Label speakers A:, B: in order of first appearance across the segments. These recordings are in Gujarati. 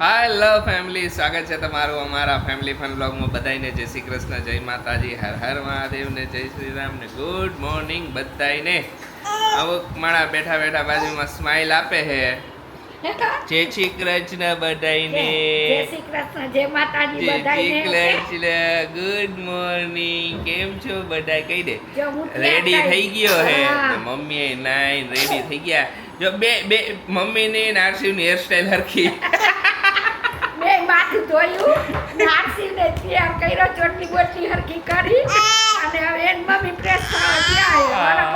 A: હેલો ફેમિલી સ્વાગત છે તમારું અમારા ફેમિલી ફન બ્લોગમાં બધાને જય શ્રી કૃષ્ણ જય માતાજી. હર હર મહાદેવ ને જય શ્રી રામ ને ગુડ મોર્નિંગ બધાને અમુક માણા બેઠા બેઠા બાજુમાં સ્માઈલ આપે છે. જય શ્રી કૃષ્ણ બધાને
B: જય શ્રી કૃષ્ણ જય માતાજી
A: જય શ્રી કૃષ્ણ. ગુડ મોર્નિંગ કેમ છો બધા? કહી દે.
B: હું
A: રેડી થઈ ગયો હે
B: હા.
A: ને મમ્મી નાઈન રેડી થઈ ગયા. જો બે બે મમ્મી ની નારસિંહ હેરસ્ટાઈલ હરખી.
B: ધોયું નારસીને તૈયાર કર્યો ચોટલી બોટલી હરખી કરી. અને હવે એન મમ્મી પ્રેસ થવા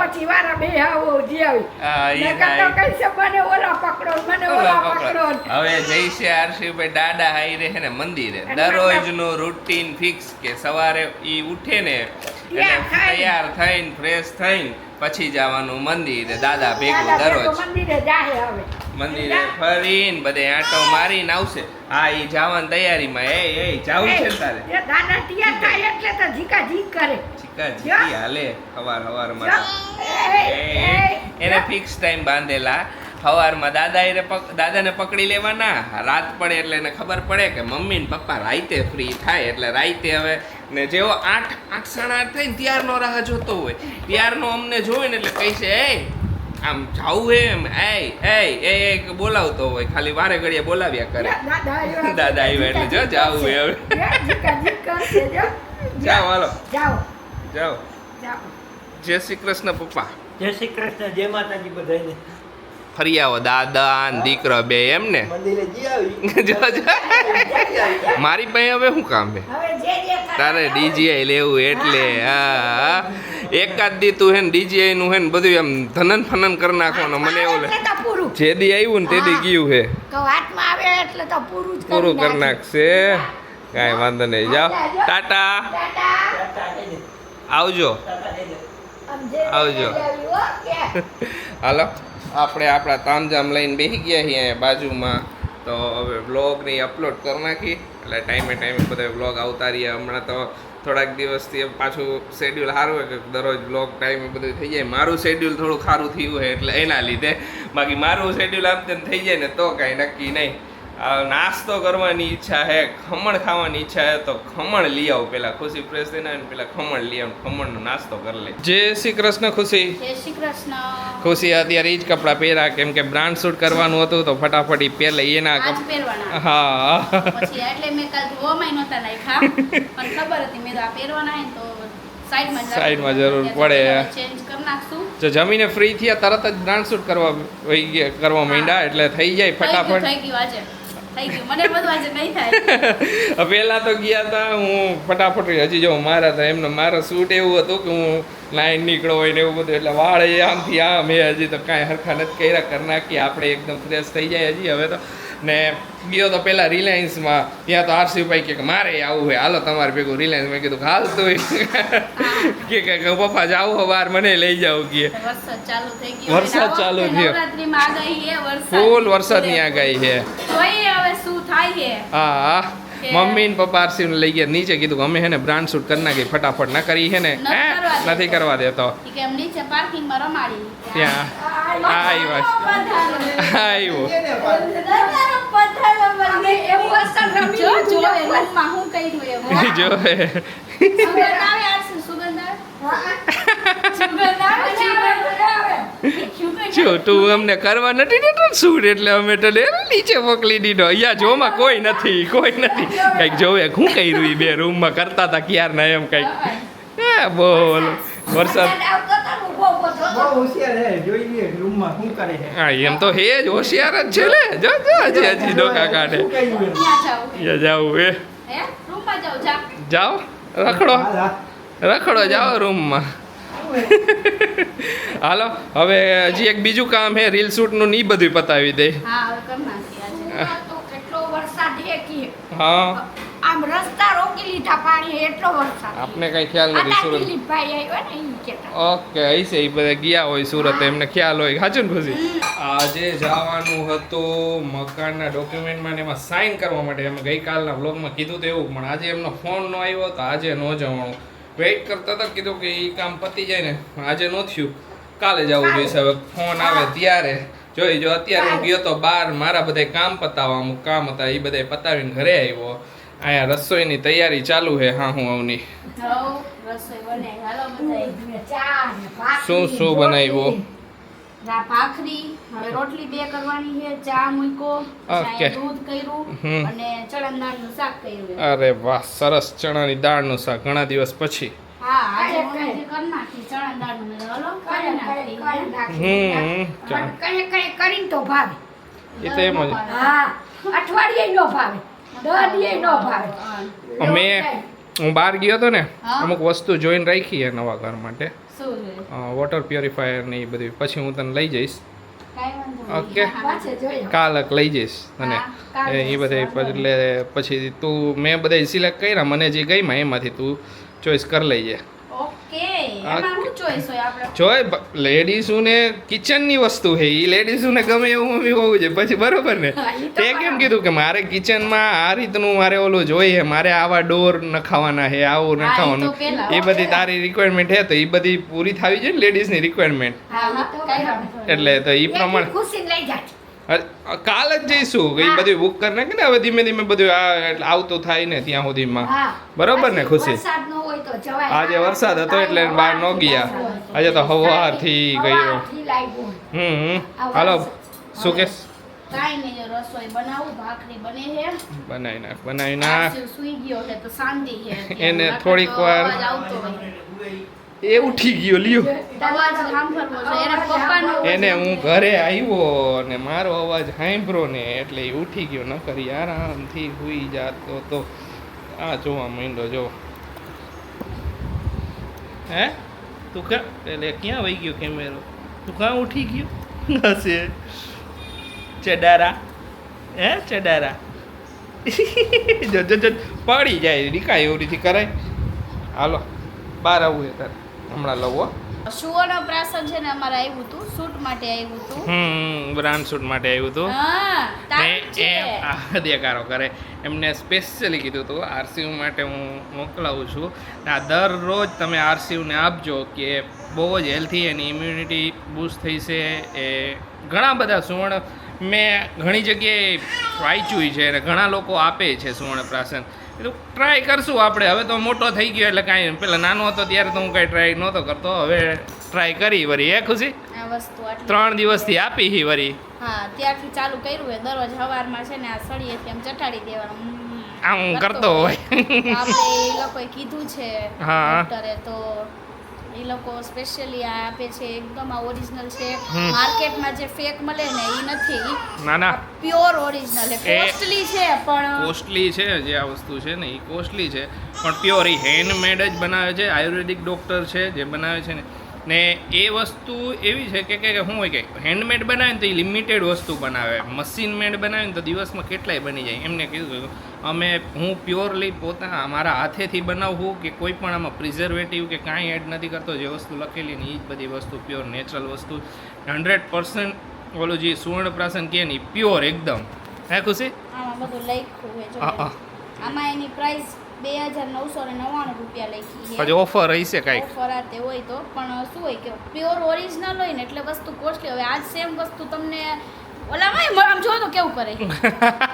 B: પછી વારા બે આવો જે આવી.
A: હા, ઈ
B: નકર કઈ છે મને ઓલા પકડો મને ઓલા પકડો.
A: હવે જઈશે આરસીભાઈ દાદા હાઈ રહે ને મંદિરે. દરરોજનું રૂટીન ફિક્સ કે સવારે ઈ ઉઠે ને એટલે
B: તૈયાર થઈને
A: ફ્રેશ થઈને પછી જવાનું મંદિરે. દાદા ભેગું દરરોજ.
B: મંદિરે
A: ફરીને બધે આંટો મારીને આવશે. હા એ જવાની તૈયારીમાં. એ એ જાવું છે તારે?
B: દાદા તૈયાર થાય એટલે તો ઝીકા ઝીક કરે.
A: ઝીકા ઝીકી હાલે હવાર
B: એ,
A: એ, એને ફિક્સ ટાઈમ બાંધેલા. સવારમાં દાદા એને પક- દાદાને પકડી લેવાના. રાત પડે એટલે એને ખબર પડે કે મમ્મી ને પપ્પા રાઈતે ફ્રી થાય એટલે રાઈતે હવે ને જેવો આઠ આઠ સાડા આઠ થાય ને ત્યારનો રાહ જોતો હોય. ત્યારનો અમને જોવે ને એટલે કહીશે છે એ આમ જાવું એમ. એ એ એ એ બોલાવતો હોય. ખાલી વારે ઘડીએ બોલાવ્યા કરે.
B: દાદા આવ્યો
A: એટલે જો જાવું એ હવે. જાઓ હાલો.
B: જાઓ.
A: જાઓ.
B: જાઓ.
A: જય શ્રી કૃષ્ણ પપ્પા.
C: જય શ્રી કૃષ્ણ જય માતાજી બધાને
A: ફરી આવો દાદા ને દીકરો બે એમ ને
C: મંદિરે જી આવી.
A: જો જો. મારી પાસે હવે શું કામ છે? તારે ડીજીઆઈ લેવું એટલે હા એકાદ દી તું હે ને ડીજીઆઈ નું હે ને બધું એમ ધનન ફનન કરી નાખવાનું. મને એવું જે દી આવ્યું ને તે દી ગયું હે.
B: તો વાતમાં આવે એટલે તો પૂરું
A: કરી નાખશે. કાંઈ વાંધો નહીં. જાઓ. ટાટા. આવજો. આવજો. હાલો. આપણે આપણા તામજામ લઈને બેસી ગયા છીએ બાજુમાં. તો હવે બ્લોગને અપલોડ કરી નાખી. એટલે ટાઈમે ટાઈમે બધા બ્લોગ આવતા રહીએ હમણાં તો થોડાક દિવસથી પાછું શેડ્યુલ સારું હોય કે દરરોજ બ્લોગ ટાઈમે બધું થઈ જાય. મારું શેડ્યુલ થોડું સારું થયું હોય એટલે એના લીધે. બાકી મારું શેડ્યુલ આમ તેમ થઈ જાય ને તો કાંઈ નક્કી નહીં. નાસ્તો કરવાની ઈચ્છા હે ખમણ ખાવાની ઈચ્છા હે તો ખમણ લઈ આવું. પેલા ખુશી ફ્રેશ થઈને પેલા ખમણ લઈ આવો ખમણનો નાસ્તો કરી લે. જય શ્રી કૃષ્ણ ખુશી.
D: જય શ્રી કૃષ્ણ.
A: ખુશી અત્યારે એ જ કપડાં પહેર્યા કેમ કે બ્રાન્ડ શૂટ કરવાનું હતું તો ફટાફટ ઈ પહેલે એના હા.
D: એટલે મેં કાલ ધોવામાં નહોતા નાખ્યા. પણ ખબર હતી મેં તો આ પહેરવાના હે તો સાઈડમાં
A: જરૂર પડે. જો જમીને ફ્રી થયા તરત જ બ્રાન્ડ શૂટ કરવા કરવા માંડ્યા એટલે થઈ જાય ફટાફટ.
D: થઈ
A: તો ગયા હતા હું ફટાફટ હજી જો મારા હતા એમનો મારો શૂટ એવું હતું કે હું લાઈન નીકળો હોય ને એવું બધું, એટલે વાળ એ આમથી આમ, એ હજી તો કાંઈ હરખા નથી કર્યા. કરી નાખી આપણે એકદમ ફ્રેશ થઈ જાય હજી. હવે તો ને ગયો તો પેલા રિલાયન્સમાં ત્યાં તો આરસીભાઈ કે મારે આવું હોય હાલો તમારે ભેગું રિલાયન્સ મેં કીધું હાલ તો કે પપ્પા જાવ હો બહાર મને લઈ જાવ કે.
D: વરસાદ ચાલુ
A: થયો. ફૂલ વરસાદની આગાહી છે? હા હા. મમ્મી ને પપ્પા આરસી લઈ ગયા નીચે કીધું અમે હે ને બ્રાન્ડ શૂટ કરી નાખી ફટાફટ ના કરી હે ને
D: નથી કરવા દેતો.
A: ત્યાં. આવ્યો આવ્યો
D: પધારો, પધારો, મને એવું અસર રમી જો જો એ રૂમમાં હું કર્યું એવું
A: જો હે.
D: સુગંધ આવે આરસી, સુગંધ આવે? સુગંધ આવે સુગંધ
A: જો તું અમને કરવા નથી દેતો ને એટલે અમે તો નીચે મોકલી દીધો. અહીંયા જોમાં કોઈ નથી કોઈ નથી. કંઈક જોવે શું કર્યું ઈ બે રૂમમાં? કરતા હતા ક્યારના એમ કંઈક. હા બોલ વરસાદ.
C: હે જોઈ લે રૂમમાં શું કરે છે.
A: હા એમ તો હે જ હોશિયાર જ છે ને જો જો હજી હજી ડોકા કાઢે.
C: શું
D: જાવું
A: એ
D: હે. રૂમમાં જાવ જા.
A: જાઓ રખડો. રખડો જાઓ રૂમમાં. હાલો હવે હજી એક બીજું કામ હે રીલ શૂટનું ની બધું પતાવી દે.
D: હા હવે કરી નાખી આજે.
B: આ તો કેટલો વરસાદ છે કે
A: હા.
B: આમ રસ્તા રોકી લીધા પાણી એટલો વરસાદ
A: આપને કઈ ખ્યાલ નથી સુરત.
B: દિલીપભાઈ આવ્યા ને ઈ
A: ઓકે બધા ગયા હોય સુરત એમને ખ્યાલ હોય. હાચું ને ખુશી આજે જવાનું હતું મકાનના ડોક્યુમેન્ટમાં ને એમાં સાઈન કરવા માટે. અમે ગઈકાલના બ્લોગમાં કીધું તો એવું પણ આજે એમનો ફોન ન આવ્યો તો આજે ન જવાનું. વેઇટ કરતા હતા કીધું કે એ કામ પતી જાય ને. આજે ન થયું. કાલે જવું જોઈશે હવે ફોન આવે ત્યારે. જોઈ જો અત્યારે હું ગયો તો બહાર મારા બધા કામ પતાવવા અમુક કામ હતા એ બધા પતાવીને ઘરે આવ્યો. અહીંયા રસોઈની તૈયારી ચાલુ છે. હા હું આવની શું શું બનાવ્યું?
D: રા ભાખરી હવે રોટલી બે કરવાની છે ચા મૂકો
A: ઓકે.
D: દૂધ કર્યું
A: હમ.
D: અને ચણાની દાળનું શાક કર્યું
A: અરે વાહ સરસ ચણાની દાળનું શાક. ઘણા દિવસ પછી.
D: હા આજે કરી નાખી ચણા દાળનું હલો
B: કરી
D: કરી
B: નાખી, કરી
D: નાખી.
B: નાખી.
A: હમ
B: પણ કંઈ કંઈ કરીને તો ભાવે.
A: એ તો એમ જ.
B: હા. અઠવાડિયે નો ભાવે. દરડીએ નો ભાવે.
A: અમે હું બહાર ગયો હતો ને અમુક વસ્તુ જોઈને રાખી છે નવા ઘર માટે. વોટર પ્યોરિફાયર ને એ બધી. પછી હું તને લઈ જઈશ. ઓકે. કાલક લઈ જઈશ
D: અને
A: એ બધા એટલે પછી તું મેં બધા સિલેક્ટ કર્યા. મને જે ગઈમાં એમાંથી તું ચોઈસ કરી લઈએ
D: ઓકે એમાં શું ચોઈસ હોય આપણે
A: જોય લેડીઝોને કિચનની વસ્તુ છે એ લેડીઝોને ગમે એવું મમ્મી હોવું જોઈએ. પછી બરોબર ને?
B: તે
A: કેમ કીધું કે મારે કિચનમાં આ રીતનું મારે ઓલું જોઈએ મારે આવા ડોર નખાવાના છે આવું નખાવાનું એ બધી તારી રિક્વાયરમેન્ટ છે તો એ બધી પૂરી થવી જોઈએ ને લેડીઝની રિક્વાયરમેન્ટ. એટલે તો એ પ્રમાણે. કાલ જ જઈશું. એ બધું બુક કરી નાખે ને હવે ધીમે ધીમે બધું આવતું થાય ને ત્યાં સુધીમાં. બરોબર ને ખુશી?
B: વરસાદ ન હોય તો જવાય.
A: આજે વરસાદ હતો એટલે બહાર ન ગયા. આજે તો હવાથી ગયો. હમ હમ. હાલો શું કેસ
D: કાંઈ નહીં રસોઈ બનાવું ભાખરી બને છે.
A: બનાવી નાખ બનાવી નાખ.
D: આશિષ સૂઈ ગયો છે તો શાંતિ છે.
A: એને થોડીક વાર-. એ ઉઠી ગયો લ્યો.
D: એને
A: હું ઘરે આવ્યો ને મારો અવાજ સાંભળો ને એટલે એ ઉઠી ગયો. ન કરી આરામથી હુઈ જાતો તો. આ જોવા માંડ્યો જો. હે? તું કા એટલે ક્યાં વહી ગયો કેમેરો તું ક્યાં ઉઠી ગયો? હશે ચડારા. હે, ચડારા? જો જો જો, પડી જાય રીકા એવી રીતે કરાય. હાલો, બહાર આવવું એ તારે. હમણાં લઉં હો.
D: સુવર્ણ પ્રાસન છે ને અમારે આવ્યું હતું શૂટ માટે આવ્યું હતું.
A: હમ બ્રાન્ડ શૂટ માટે આવ્યું હતું.
D: હા
A: એમ આ કરે. એમને સ્પેશિયલી કીધું હતું આરસીયુ માટે હું મોકલાવું છું. આ દરરોજ તમે આરસીયુને આપજો કે બહુ જ હેલ્થી એની ઇમ્યુનિટી બૂસ્ટ થઈ છે. એ ઘણા બધા સુવર્ણ મેં ઘણી જગ્યાએ વાંચ્યું છે અને ઘણા લોકો આપે છે સુવર્ણ પ્રાશન એ ટ્રાય કરશું આપણે. હવે તો મોટો થઈ ગયો એટલે કાંઈ પેલા નાનો હતો ત્યારે તો હું કાંઈ ટ્રાય નહોતો કરતો. હવે ટ્રાય કરી વરી. એ ખુશી?
D: આ વસ્તુ આટલી.
A: ત્રણ દિવસથી આપી હી વળી
D: હા ત્યારથી ચાલુ કર્યું હોય દરરોજ સવારમાં છે ને આ સળીએ એમ ચટાડી દેવાનું.
A: આમ કરતો હોય.
D: આપણે એ લોકોએ કીધું છે
A: હા.
D: ડોક્ટરે તો એ લોકો સ્પેશિયલી આ આપે છે એકદમ આ ઓરિજિનલ છે. માર્કેટમાં જે ફેક મળે ને એ નથી.
A: ના ના.
D: પ્યોર ઓરિજિનલ કોસ્ટલી છે. પણ
A: કોસ્ટલી છે જે આ વસ્તુ છે ને એ કોસ્ટલી છે. પણ પ્યોર એ હેન્ડમેડ જ બનાવે છે આયુર્વેદિક ડોક્ટર છે જે બનાવે છે ને. ને એ વસ્તુ એવી છે કે કે શું હોય કે હેન્ડમેડ બનાવે ને તો એ લિમિટેડ વસ્તુ બનાવે. મશીન મેડ બનાવે ને તો દિવસમાં કેટલાય બની જાય. એમને કીધું અમે હું પ્યોરલી પોતા મારા હાથેથી બનાવું કે કોઈ પણ આમાં પ્રિઝર્વેટિવ કે કાંઈ એડ નથી કરતો જે વસ્તુ લખેલી ને એ જ બધી વસ્તુ પ્યોર નેચરલ વસ્તુ. હંડ્રેડ પર્સન્ટ ઓલું જે સુવર્ણ પ્રાસન કહે ને પ્યોર એકદમ. હે ખુશી?
D: આમાં બધું લખ્યું
A: હા, હા.
D: આમાં એની પ્રાઇસ બે હજાર નવસો ને નવ્વાણું રૂપિયા લખી છે.
A: ઓફર હશે કાંઈક.
D: ઓફર આ તે હોય તો પણ શું હોય કે પ્યોર ઓરિજિનલ હોય ને એટલે વસ્તુ કોસ્ટલી. હવે આજ સેમ વસ્તુ તમને ઓલામાં આમ જો તો કેવું કરે?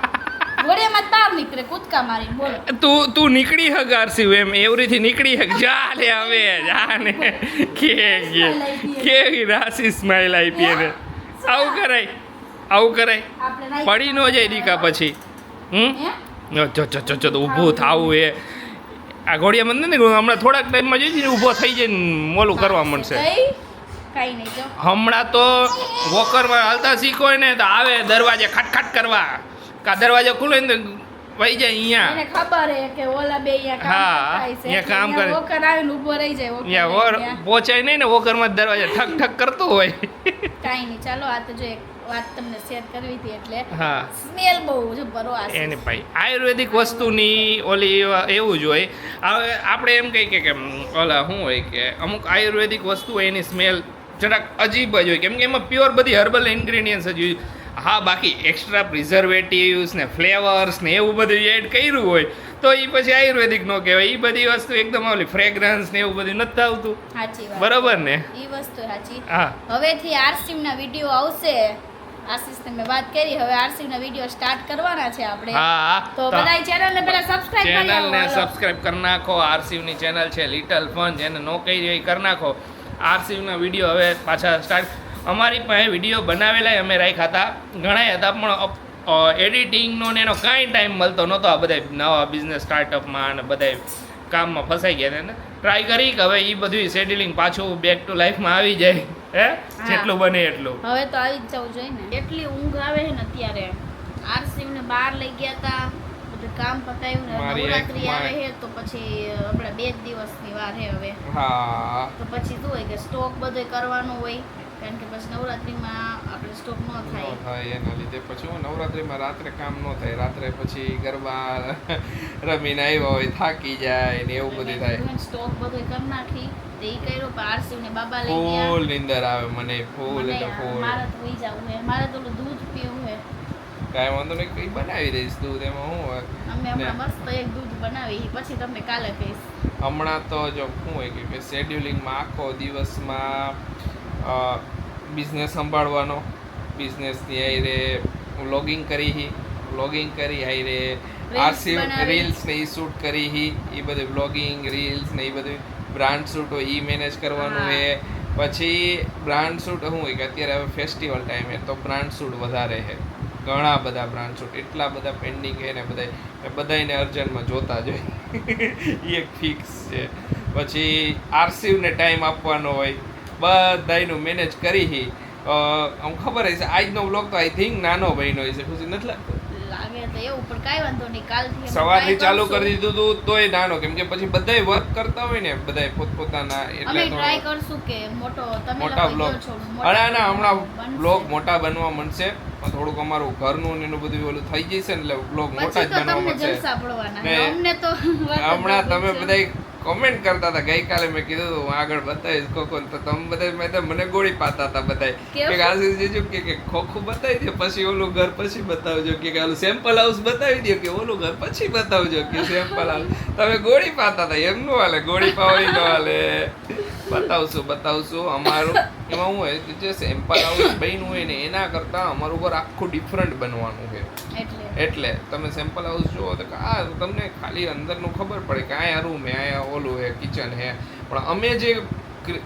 D: ઘોડિયામાં તાર નીકળે કૂદકા મારીને બોલો.
A: તું તું નીકળી હગ આરસી એમ એવરીથી નીકળી હક જા લે હવે જા ને. કે કે કે સ્માઈલ આપી એને. આવું કરાય આવું કરાય. પડી ન જાય દીકા પછી. હમ? જો જો જો જો ઊભું થાવું એ. આ ઘોડિયા મંદિર ને હમણાં થોડાક ટાઈમમાં જોઈ ને ઊભો થઈ જાય મોલું કરવા
D: જો.
A: હમણાં તો વોકરમાં હાલતા શીખો ને તો આવે દરવાજે ખટખટ કરવા. કા દરવાજો ખુલે ને વહી જાય અહીંયા.
D: એને ખબર હે કે ઓલા બે અહીંયા કામ થાય છે.
A: અહીંયા કામ કરે.
D: વોકર આવીને ઊભો રહી જાય વોકર
A: અહીંયા વોર. પહોંચાય નહીં ને વોકરમાં દરવાજા ઠક ઠક કરતો હોય.
D: કાઈ નહીં ચાલો આ તો જો એક વાત તમને શેર કરવી હતી એટલે.
A: હા.
D: સ્મેલ બહુ જબરો આવે
A: એને ભાઈ આયુર્વેદિક વસ્તુની ઓલી એવું જ હોય. હવે આપણે એમ કહી કે ઓલા શું હોય કે અમુક આયુર્વેદિક વસ્તુ એની સ્મેલ જરાક અજીબ જ હોય. કેમ કે એમાં પ્યોર બધી હર્બલ ઇન્ગ્રેડિયન્ટ્સ જ હોય. હા બાકી એક્સ્ટ્રા પ્રિઝર્વેટિવ્સ ને ફ્લેવર્સ ને એવું બધું એડ કર્યું હોય તો એ પછી આયુર્વેદિક નો કહેવાય. એ બધી વસ્તુ એકદમ ઓલી ફ્રેગ્રન્સ ને એવું બધું નથી આવતું. બરોબર ને?
D: એ વસ્તુ સાચી
A: હા.
D: હવેથી આરસીમ ના વીડિયો આવશે. આશીષ મેં વાત કરી. હવે આરસીના વીડિયો સ્ટાર્ટ કરવાના છે આપણે.
A: હા.
D: તો બધા ચેનલને પહેલા સબસ્ક્રાઇબ કરી આવો
A: ચેનલને
D: હાલો.
A: સબસ્ક્રાઇબ કરી નાખો. આરસીવની ચેનલ છે લિટલ ફન જેને નો કહી રહી કરી નાખો. આરસીવના વીડિયો હવે પાછા સ્ટાર્ટ અમારી પાસે વીડિયો બનાવેલા અમે રાખ્યા હતા. ઘણા હતા પણ એડિટિંગનો ને એનો કાંઈ ટાઈમ મળતો નહોતો. આ બધા નવા બિઝનેસ સ્ટાર્ટઅપમાં અને બધા કામમાં ફસાઈ ગયા ને ટ્રાય કરી કે હવે એ બધું શેડ્યુલિંગ પાછું બેક ટુ લાઈફમાં આવી જાય. હે? જેટલું બને એટલું.
D: હવે તો આવી જ જવું જોઈએ ને. એટલી ઊંઘ આવે છે ને અત્યારે. આરસીને બહાર લઈ ગયા હતા. બધું કામ પતાવ્યું ને. નવરાત્રી આવે છે તો પછી આપણે બે જ દિવસની વાર છે હવે.
A: હા.
D: તો પછી શું હોય કે સ્ટોક બધો કરવાનું હોય. કારણ કે પછી નવરાત્રિમાં આપણે સ્ટોક ન થાય.
A: થાય એના લીધે પછી હું નવરાત્રિમાં રાત્રે કામ ન થાય રાત્રે પછી ગરબા રમીને આવ્યા હોય થાકી જાય ને એવું બધું થાય.
D: સ્ટોક બધો કરી નાખી તે એ કર્યો પારસી ને બાબા લઈ ગયા.
A: ફૂલ નીંદર આવે મને ફૂલ એટલે ફૂલ.
D: મારે તો હોઈ જવું હે મારે તો ઓલું દૂધ પીવું હે.
A: કાંઈ વાંધો નહીં કંઈ બનાવી દઈશ દૂધ એમાં હું
D: અમે હમણાં મસ્ત એક દૂધ બનાવી પછી તમને કાલે કહીશ.
A: હમણાં તો જો શું હોય કે- કે શેડ્યુલિંગમાં આખો દિવસમાં બિઝનેસ સંભાળવાનો. બિઝનેસની હાઈરે વ્લોગિંગ કરી હી વ્લોગિંગ કરી હાઈરે આરસી. રીલ્સ ને એ શૂટ કરી હી એ બધું વ્લોગિંગ રીલ્સ ને એ બધું બ્રાન્ડ શૂટ હોય એ મેનેજ કરવાનું
D: હે.
A: પછી બ્રાન્ડ શૂટ શું હોય કે અત્યારે હવે ફેસ્ટિવલ ટાઈમ હે તો બ્રાન્ડ શૂટ વધારે છે ઘણા બધા બ્રાન્ડ શૂટ એટલા બધા પેન્ડિંગ હે ને બધા બધાને અર્જન્ટમાં જોતા જ હોય. એ એક ફિક્સ છે. પછી આરસીવને ટાઈમ આપવાનો હોય. બધાયનું મેનેજ કરી હી આમ ખબર હશે આજનો બ્લોગ તો આઈ થિંક નાનો ભાઈનો હશે ખુશી નથી લાગતો સવારથી ચાલુ કરી દીધું હતું તોય નાનો કેમ કે પછી બધાય વર્ક કરતા હોય ને બધાય પોતપોતાના એટલે
D: ટ્રાય કરશું કે મોટો તમે
A: મોટા
D: લોકો
A: બ્લોગ અરે ના હમણાં. બ્લોગ મોટા બનવા મળશે થોડુંક અમારું ઘરનું ને એનું બધું ઓલું થઈ જશે ને એટલે બ્લોગ મોટા જ બનવા મળશે હમણાં તમે. બધા કોમેન્ટ કરતા હતા ગઈકાલે મેં કીધું હું આગળ બતાવીશ ખોખો તો તમે બધા મેં મને ગોળી પાતા હતા બધા કે આશીષ જીજુ કે કે ખોખું બતાવી દે પછી ઓલું ઘર પછી બતાવજો. કે કે ઓલું સેમ્પલ હાઉસ બતાવી દો કે ઓલું ઘર પછી બતાવજો કે સેમ્પલ હાઉસ તમે ગોળી પાતા હતા એમ નું હાલે ગોળી પાવી ન હાલે. બતાવશું બતાવશું અમારું. એમાં હું હોય કે જે સેમ્પલ હાઉસ બન્યું હોય ને એના કરતાં અમારું ઘર આખું ડિફરન્ટ બનવાનું છે.
D: એટલે.
A: તમે સેમ્પલ હાઉસ જુઓ તો કે આ તમને ખાલી અંદરનું ખબર પડે કે અહીંયા રૂમ હે આયા ઓલું હે કિચન હે. પણ અમે જે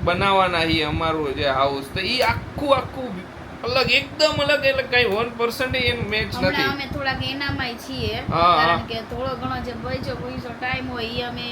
A: બનાવવાના છીએ અમારું જે હાઉસ તો એ આખું આખું અલગ એકદમ અલગ એટલે કઈ વન પર્સન્ટ એનું મેચ નથી.
D: અમે થોડાક એનામાં છીએ કારણ કે થોડો ઘણો જે બચો બચો ટાઈમ હોય એ અમે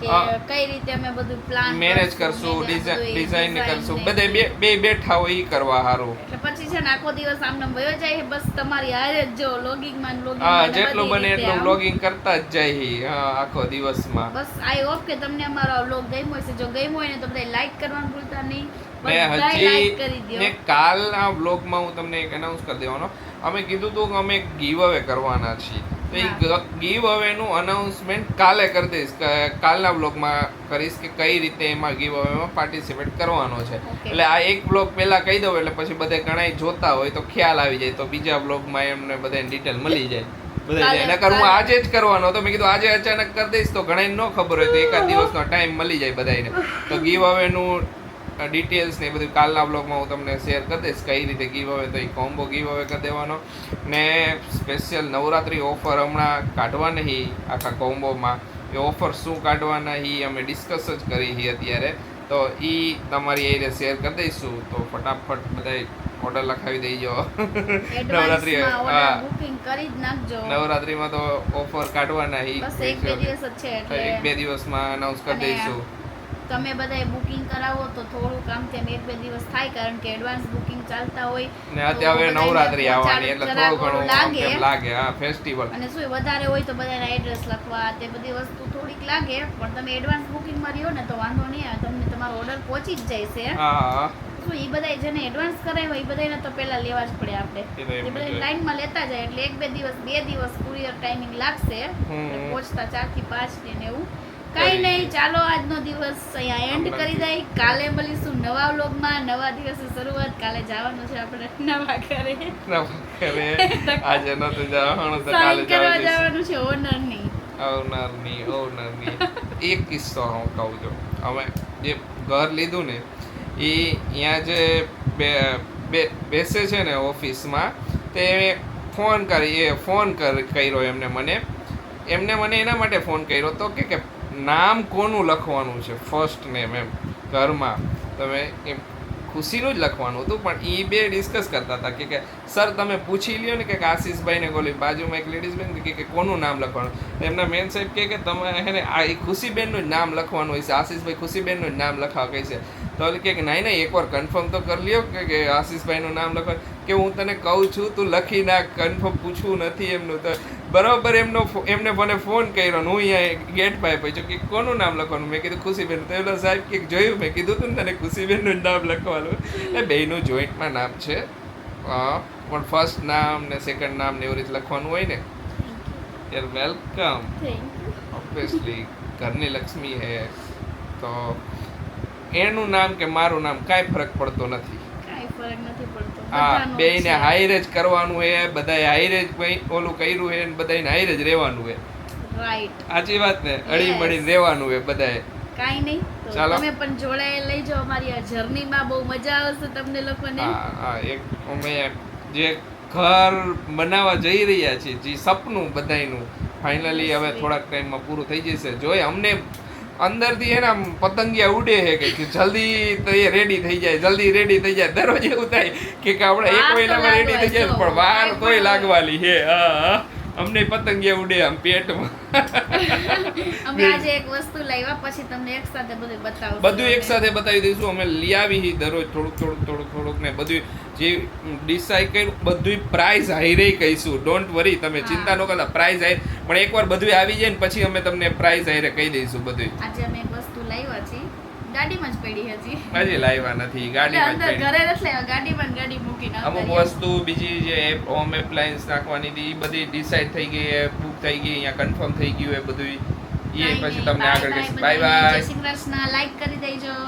D: કે કઈ રીતે અમે બધું પ્લાન
A: મેનેજ કરશું ડિઝાઇન કરશું બધે બે બે બેઠા હોય કરવા સારું
D: એટલે પછી છે ને આખો દિવસ આમને વયો જાય બસ તમારી હારે જ જો લોગિંગમાં લોગિંગ
A: હા જેટલું બને એટલું લોગિંગ કરતા જ જાય હા આખો દિવસમાં.
D: બસ આઈ હોપ કે તમને અમારો વ્લોગ ગમ્યો હશે. જો ગમ્યો હોય ને તો બધા લાઈક કરવાનું ભૂલતા નહીં. બધાય
A: હજી ને કાલના બ્લોગમાં હું તમને એક અનાઉન્સ કરી દેવાનો. અમે કીધું હતું કે અમે ગીવ અવે કરવાના છીએ. તો એ ગીવ અવે નું અનાઉન્સમેન્ટ કાલે કરી દઈશ. કાલના બ્લોગમાં કરીશ કે કઈ રીતે એમાં ગીવ અવેમાં પાર્ટિસિપેટ કરવાનો છે. એટલે આ એક બ્લોગ પહેલાં કહી દઉં એટલે પછી બધે ઘણા જોતા હોય તો ખ્યાલ આવી જાય તો બીજા બ્લોગમાં એમને બધાને ડિટેલ મળી જાય. બધા હું આજે જ કરવાનો તો મેં કીધું આજે અચાનક કરી દઈશ તો ઘણા ન ખબર હોય તો એકાદ દિવસનો ટાઈમ મળી જાય બધાને તો ગીવ અવેનું ડિટેલ્સ ને એ બધું કાલના બ્લોગમાં હું તમને શેર કરી દઈશ કઈ રીતે ગીવ હવે તો એ કોમ્બો ગીવ હવે કરી દેવાનો. ને સ્પેશિયલ નવરાત્રી ઓફર હમણાં કાઢવાના હી આખા કોમ્બોમાં એ ઓફર શું કાઢવાના હી અમે ડિસ્કસ જ કરી હી અત્યારે. તો એ તમારી એ શેર કરી દઈશું. તો ફટાફટ બધા ઓર્ડર લખાવી દેજો. નવરાત્રી નવરાત્રીમાં તો ઓફર કાઢવાના
D: એક બે
A: દિવસમાં અનાઉન્સ કરી દઈશું.
D: તમે બધાએ બુકિંગ કરાવો તો થોડું કામ તેમ એક બે દિવસ થાય કારણ કે એડવાન્સ બુકિંગ ચાલતા હોય
A: ને અત્યારે નવરાત્રી આવવાની એટલે થોડું ઘણું
D: લાગે.
A: લાગે હા ફેસ્ટિવલ
D: અને શું વધારે હોય તો બધાના એડ્રેસ લખવા તે બધી વસ્તુ થોડીક લાગે પણ તમે એડવાન્સ બુકિંગમાં રહ્યો ને તો વાંધો નહીં આવે તમને તમારો ઓર્ડર પહોંચી જ જાય છે
A: હા.
D: શું એ બધા જેને એડવાન્સ કરાવ્યો એ બધાને તો પહેલા લેવા જ પડે આપણે.
A: એ
D: બધા લાઈનમાં લેતા જાય એટલે એક બે દિવસ બે દિવસ કુરિયર ટાઈમિંગ લાગશે. પહોંચતા ચારથી પાંચ ને એવું. કઈ નહીં ચાલો આજનો દિવસ અહીંયા એન્ડ કરી દઈ કાલે મળીશું નવા વ્લોગમાં. નવા દિવસની શરૂઆત. કાલે જવાનું છે આપણે નવા ઘરે.
A: ઘરે. આજે નથી જવાનું તો કાલે જવાનું
D: છે ઓનરની.
A: ઓનરની ઓનરની. એક કિસ્સો હું કહું છું. અમે જે ઘર લીધું ને એ અહીંયા જે બે બેસે છે ને ઓફિસમાં તે ફોન કરી એ ફોન કર કર્યો એમને મને. એમને મને એના માટે ફોન કર્યો તો કે કે નામ કોનું લખવાનું છે? ફર્સ્ટ નેમ એમ. ઘરમાં. તમે એમ ખુશીનું જ લખવાનું હતું, પણ એ બે ડિસ્કસ કરતા હતા કે કે સર તમે પૂછી લ્યો ને કે કે આશીષભાઈને કોલી બાજુમાં એક લેડીઝ બેન કે કે કોનું નામ લખવાનું? એમના મેન સાહેબ કહે કે, તમે એને આ એ ખુશીબેનનું જ નામ લખવાનું હોય છે. આશીષભાઈ ખુશીબેનનું જ નામ લખાવ કહે છે. તો કે નહીં નહીં એકવાર કન્ફર્મ તો કરી લ્યો કે કે આશીષભાઈનું નામ લખવા કે હું તને કહું છું, તું લખી નાખ કન્ફર્મ પૂછવું નથી એમનું. તો બરોબર એમનો એમને મને ફોન કર્યો હું અહીંયા ગેટ પાસે પહોંચ્યો કે કોનું નામ લખવાનું? મેં કીધું ખુશીબેન. તો એલો સાહેબ કે જોયું મેં કીધું તું તને ખુશીબેનનું નામ લખવાનું. એટલે બેયનું જોઈન્ટમાં નામ છે. પણ ફર્સ્ટ નામ ને સેકન્ડ નામ ને એવી રીતે લખવાનું હોય ને. યર વેલકમ ઓબ્વિયસલી ઘરની લક્ષ્મી હે. તો એનું નામ કે મારું નામ કાંઈ ફરક પડતો નથી.
D: કાંઈ ફરક નથી પડતો.
A: હા બેયને હાઈરે જ કરવાનું હે બધાય હાઈરે જ ઓલું કર્યું હે ને બધાને હાઈરે જ રહેવાનું હે.
D: રાઈટ
A: સાચી વાત ને? અડી
D: Yes.
A: રહેવાનું હે બધાએ.
D: કાઈ નહીં. તો તમે પણ જોડાય લઈ જાઓ અમારી આ જર્નીમાં બહુ મજા આવશે તમને લોકોને.
A: હા હા એક અમે જે ઘર બનાવવા જઈ રહ્યા છીએ જે સપનું બધાયનું ફાઇનલી હવે થોડાક ટાઈમમાં પૂરું થઈ જશે. જોઈએ અમને અંદરથી એના પતંગિયા ઉડે છે કે જલ્દી તો એ રેડી થઈ જાય જલ્દી રેડી થઈ જાય. દરરોજ એવું થાય કે કે આપણે એક મહિનામાં રેડી થઈ જાય પણ વાર કોઈ લાગવાની છે. હા હા. અમને પતંગિયા ઉડે આમ પેટમાં.
D: અમે આજે એક વસ્તુ લાવ્યા પછી તમને એક સાથે બધું બતાવું
A: બધું એક સાથે બતાવી દઈશું. અમે લઈ આવી દરરોજ થોડુંક થોડુંક થોડુંક થોડુંક ને બધું જે ડિસાઈડ કર્યું બધું પ્રાઇઝ હાઈરે કહીશું. ડોન્ટ વરી તમે ચિંતા ન કરતા પ્રાઇઝ હાઈ. પણ એકવાર બધું આવી જાય ને પછી અમે તમને પ્રાઇઝ હાઈરે કહી દઈશું બધું
D: આજે અમે એક વસ્તુ લાવ્યા છીએ ગાડીમાં જ પડી હતી.
A: હજી લાવ્યા નથી ગાડીમાં
D: અંદર
A: જ પડી.
D: ઘરે લાવ્યા ગાડીમાં ગાડી મૂકીને
A: અમુક વસ્તુ બીજી જે હોમ એપ્લાયન્સ નાખવાની હતી એ બધી ડિસાઈડ થઈ ગઈ બુક થઈ ગઈ અહીંયા કન્ફર્મ થઈ ગયું એ બધું એ પછી તમને આગળ કહીશ. Bye bye
D: Shri Krishna like કરી દેજો.